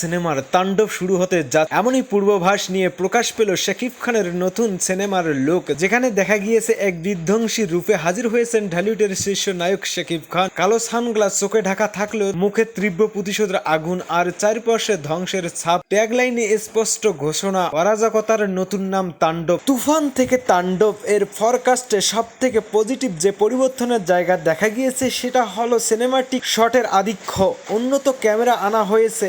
সিনেমার তাণ্ডব শুরু হতে যা এমনই পূর্বাভাস নিয়ে প্রকাশ পেল শাকিব খানের নতুন সিনেমার লোক, যেখানে দেখা গিয়েছে এক বিধ্বংসী রূপে হাজির হয়েছেন ঢালিউডের শীর্ষ নায়ক শাকিব খান। কালো সানগ্লাস চোখে ঢাকা থাকলেও মুখে তীব্র প্রতিশোধের আগুন আর চারপাশে ধ্বংসের ছাপ। ট্যাগলাইনে স্পষ্ট ঘোষণা, অরাজকতার নতুন নাম তাণ্ডব। তুফান থেকে তাণ্ডব, এর ফরকাস্টে সব থেকে পজিটিভ যে পরিবর্তনের জায়গা দেখা গিয়েছে সেটা হলো সিনেমাটিক শটের আধিক্য। উন্নত ক্যামেরা আনা হয়েছে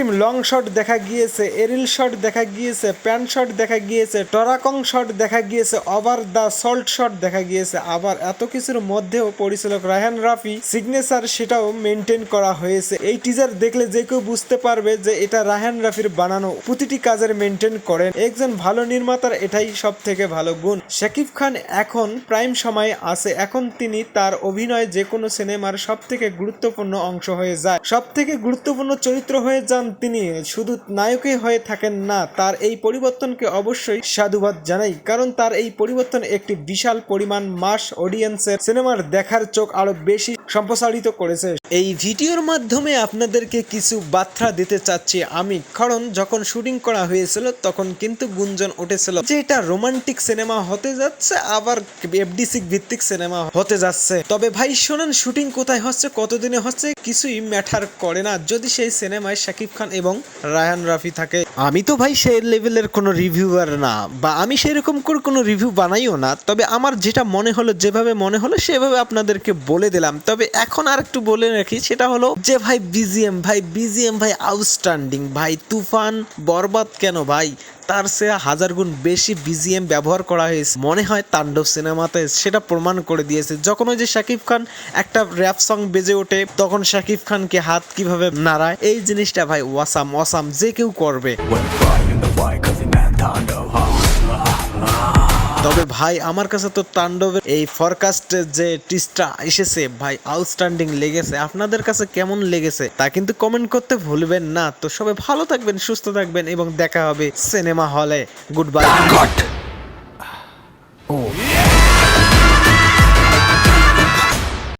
এক্সট্রিম লং শট দেখা গিয়েছে এরিল শট দেখা গিয়েছে প্যান্ট শট দেখা গিয়েছে টরাকং শট দেখা গিয়েছে ওভার দ্য সল্ট শট দেখা গিয়েছে। আবার এত কিছুর মধ্যেও পরিচালক রায়হান রাফি সিগনেচার সেটাও মেনটেন করা হয়েছে। এই টিজার দেখলে যে কেউ বুঝতে পারবে যে এটা রায়হান রাফির বানানো প্রতিটি কাজের মেনটেন করেন। একজন ভালো নির্মাতার এটাই সব থেকে ভালো গুণ। শাকিব খান এখন প্রাইম সময়ে আছে। এখন তিনি তার অভিনয় যে কোনো সিনেমার সব থেকে গুরুত্বপূর্ণ অংশ হয়ে যায়। সব থেকে গুরুত্বপূর্ণ চরিত্র হয়ে যান তিনি শুধু নায়কই হয়ে থাকেন না, তার এই পরিবর্তনকে অবশ্যই সাধুবাদ জানাই, কারণ তার এই পরিবর্তন একটি বিশাল পরিমাণ মাস অডিয়েন্সের সিনেমার দেখার চোখ আরও বেশি সম্প্রসারিত করেছে। এই ভিডিওর মাধ্যমে আপনাদেরকে কিছু বার্তা দিতে চাচ্ছি আমি, কারণ যখন শুটিং করা হয়েছিল তখন কিন্তু গুঞ্জন উঠেছিল যে এটা রোমান্টিক সিনেমা হতে যাচ্ছে, আবার এফডিসি ভিত্তিক সিনেমা হতে যাচ্ছে। তবে ভাই, শোনেন, শুটিং কোথায় হচ্ছে, কতদিনে হচ্ছে, কিছুই ম্যাটার করে না। যদি সেই সিনেমায় শাকিব খান এবং রায়হান রাফি থাকে আমি তো ভাই সেই লেভেলের কোনো রিভিউয়ার না, বা আমি সেরকম করে কোনো রিভিউ বানাইও না, তবে আমার যেটা মনে হলো, যেভাবে মনে হলো, সেভাবে আপনাদেরকে বলে দিলাম। তবে এখন আর একটু বলে রাখি, সেটা হলো যে ভাই বিজিএম ভাই বিজিএম ভাই আউটস্ট্যান্ডিং ভাই তুফান বরবাদ কেন ভাই? তার সে হাজার গুণ বেশি বিজিএম ব্যবহার করা হয়েছে। মনে হয় তাণ্ডব সিনেমাতে সেটা প্রমাণ করে দিয়েছে। যখন ওই যে শাকিব খান একটা র্যাপ সং বেজে ওঠে, তখন শাকিব খানকে হাত কীভাবে নাড়ায়, এই জিনিসটা ভাই ওয়াসাম ওয়াসাম যে কেউ করবে। When flying the white cause the man Tondo তবে ভাই আমার কাছে তো তাণ্ডবের এই ফরকাস্টের যে টিসটা এসেছে ভাই আউটস্ট্যান্ডিং লেগেছে। আপনাদের কাছে কেমন লেগেছে তা কিন্তু কমেন্ট করতে ভুলবেন না। তো সবাই ভালো থাকবেন সুস্থ থাকবেন এবং দেখা হবে সিনেমা হলে গুড বাই!